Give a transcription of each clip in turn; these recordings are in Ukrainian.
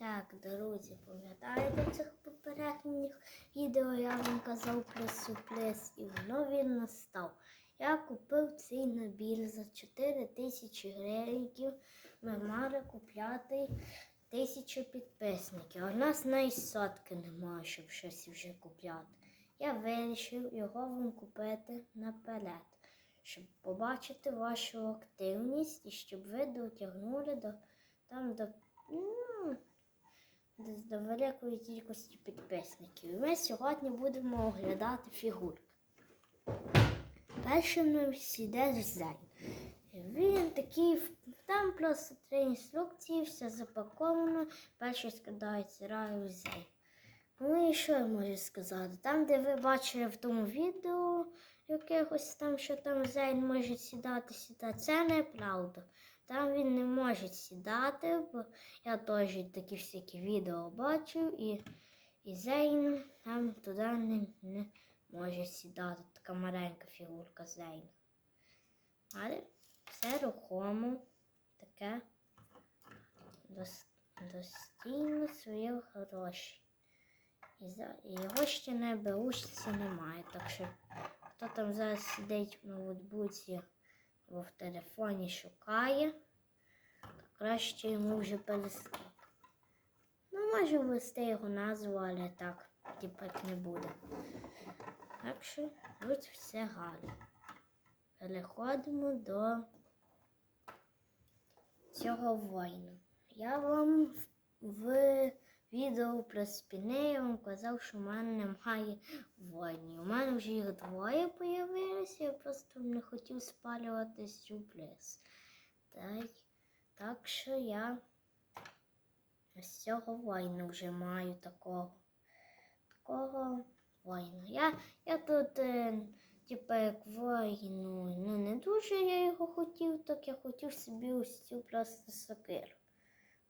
Так, друзі, пам'ятаєте цих попередніх відео я вам казав плюс сюрприз, і воно він настав. Я купив цей набір за 4 тисячі гривень. Ми мали купляти тисячу підписників. А в нас навіть сотки немає, щоб щось вже купляти. Я вирішив його вам купити наперед, щоб побачити вашу активність і щоб ви дотягнули до там до. Ну, до великої кількості підписників. Ми сьогодні будемо оглядати фігурки. Першим нам сіде Зайн. Він такий, там просто три інструкції, все запаковано. Перший складається раю Зайн. Ну і що я можу сказати? Там, де ви бачили в тому відео якихось там, що там Зайн може сідати, сідати, це неправда. Там він не може сідати, бо я теж такі всякі відео бачив, і, і Зейн там туди не, не може сідати. Така маленька фігурка Зейна. Але все рухомо, таке достійно свої гроші. І, і його ще на берушці немає. Так що хто там зараз сидить в ноутбуці або в телефоні шукає, краще йому вже перестати. Ну, може ввести його назву, але так, тепер не буде. Так що тут все гарно. Переходимо до цього воїна. Я вам в- відео про спіни вам казав, що в мене немає воїнів. У мене вже їх двоє появилося, я просто не хотів спалювати сюрприз. Та так що я з цього воїна вже маю такого. Такого воїна. Я, я тут, е, типа, як воїну, ну не дуже я його хотів, так я хотів собі ось цю просто сокиру.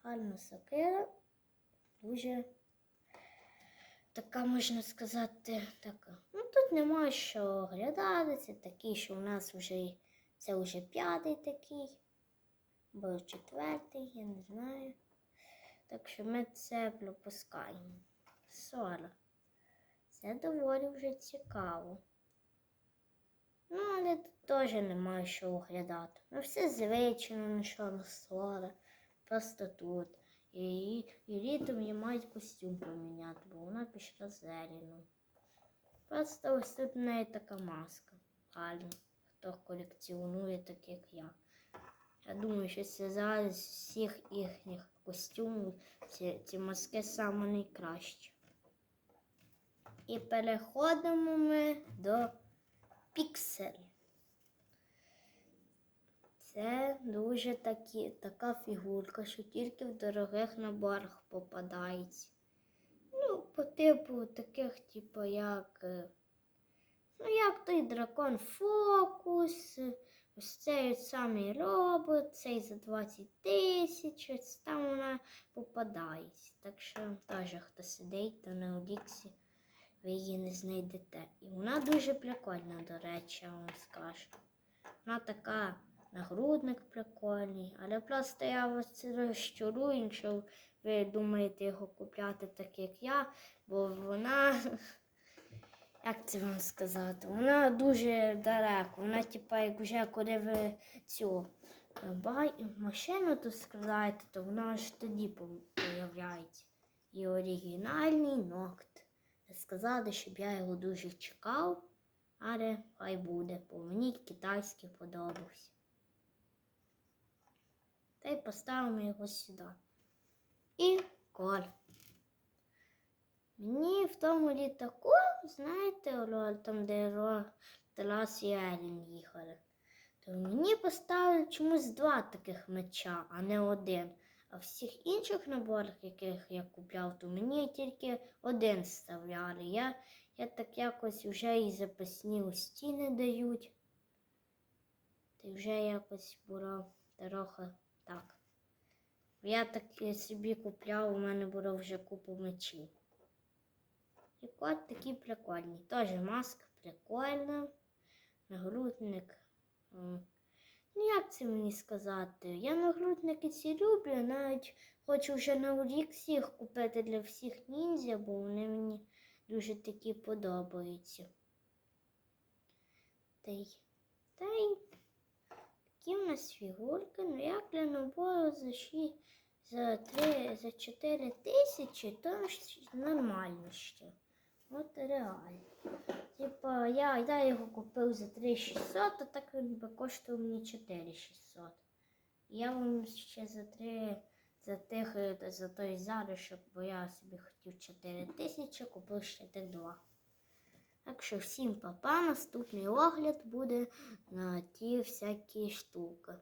Гарна сокира, дуже така, можна сказати, така. Ну тут немає що оглядати, це такий, що у нас вже це вже п'ятий такий, або четвертий, я не знаю. Так що ми це пропускаємо. Сора. Це доволі вже цікаво. Ну, але тут теж немає що оглядати. Ну, все звичайно, на що на сора. Просто тут. І, і літом їй мають костюм поміняти, бо вона пішла зелену. Просто ось тут в неї така маска. Гарна. Хто колекціонує, так як я. Я думаю, що це зараз всіх їхніх костюмів ці, ці маски саме найкращі. І переходимо ми до піксель. Це дуже такі, така фігурка, що тільки в дорогих наборах попадається. Ну, по типу таких, типу, як. е, Ну, як той дракон фокус, ось цей самий робот, цей за 20 тисяч, ось там вона попадається. Так що теж хто сидить, то на Оліксі ви її не знайдете. І вона дуже прикольна, до речі, я вам скажу. Вона така нагрудник прикольний, але просто я вас розчарую, якщо ви думаєте його купляти так, як я, бо вона. Як це вам сказати? Вона дуже далеко. Вона, типа, як вже коли ви цю е, бай... машину тут складаєте, то вона аж тоді появляється. І оригінальний ногт. Сказали, щоб я його дуже чекав, але хай буде, бо мені китайський подобався. Та й поставимо його сюди. І коль. Мені в тому літаку, знаєте, там, де Ро, Талас і Елін їхали, то мені поставили чомусь два таких меча, а не один. А всіх інших наборах, яких я купляв, то мені тільки один вставляли. Я, я так якось вже і запасні у стіни дають. Та вже якось було трохи так. Я так собі купляв, у мене було вже купу мечів. І кот такий прикольний. Теж маска прикольна. Нагрудник. Ну, як це мені сказати? Я нагрудники ці люблю, навіть хочу вже на рік всіх купити для всіх ніндзя, бо вони мені дуже такі подобаються. Та й, та й такі в нас фігурки. Ну як для набору за ші, за 3, за 4 тисячі, то нормально ще. От реально. Типа, я, я його купив за 3600, а так він би коштував мені 4600. Я вам ще за 3, за тих, за той залишок, бо я собі хотів 4 тисячі, купив ще тих два. Так що всім папа, наступний огляд буде на ті всякі штуки.